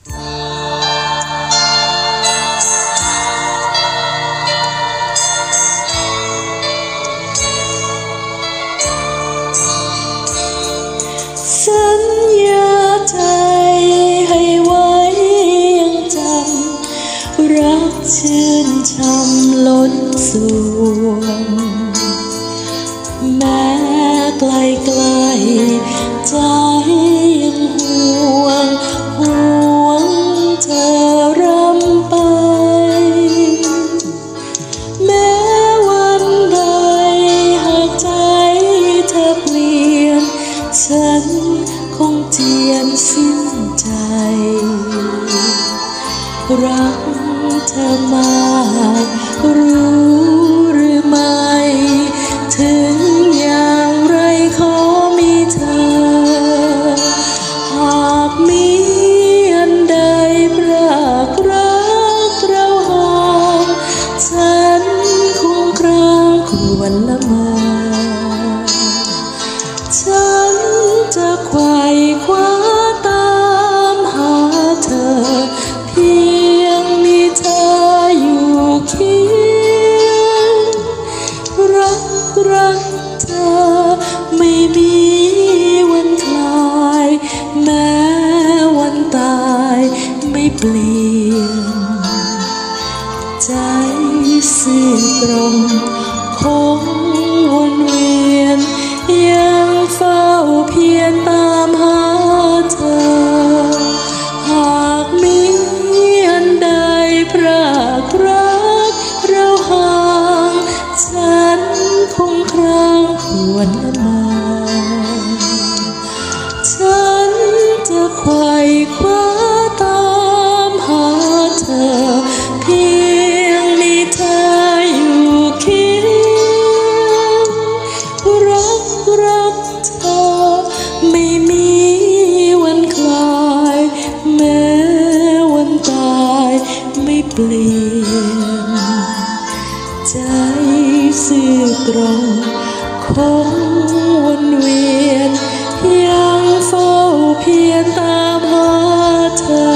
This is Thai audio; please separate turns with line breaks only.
สัญญาใจให้ไว้ยังจำรักชื่นช่ำล้นสวงแม้ไกลไกล งเจียนสิ้นใจ รักเธอมากรู้หรือไม่ เปลี่ยน ใจซื่อตรงคงวนเวียน ยังเฝ้าเพียรตามหาเธอ หากมีอันใดพรากรักเราห่าง ฉันคงครางควรละมา ไม่เปลี่ยน ใจซื่อตรงคงวนเวียน ยังเฝ้าเพียรตามหาเธอ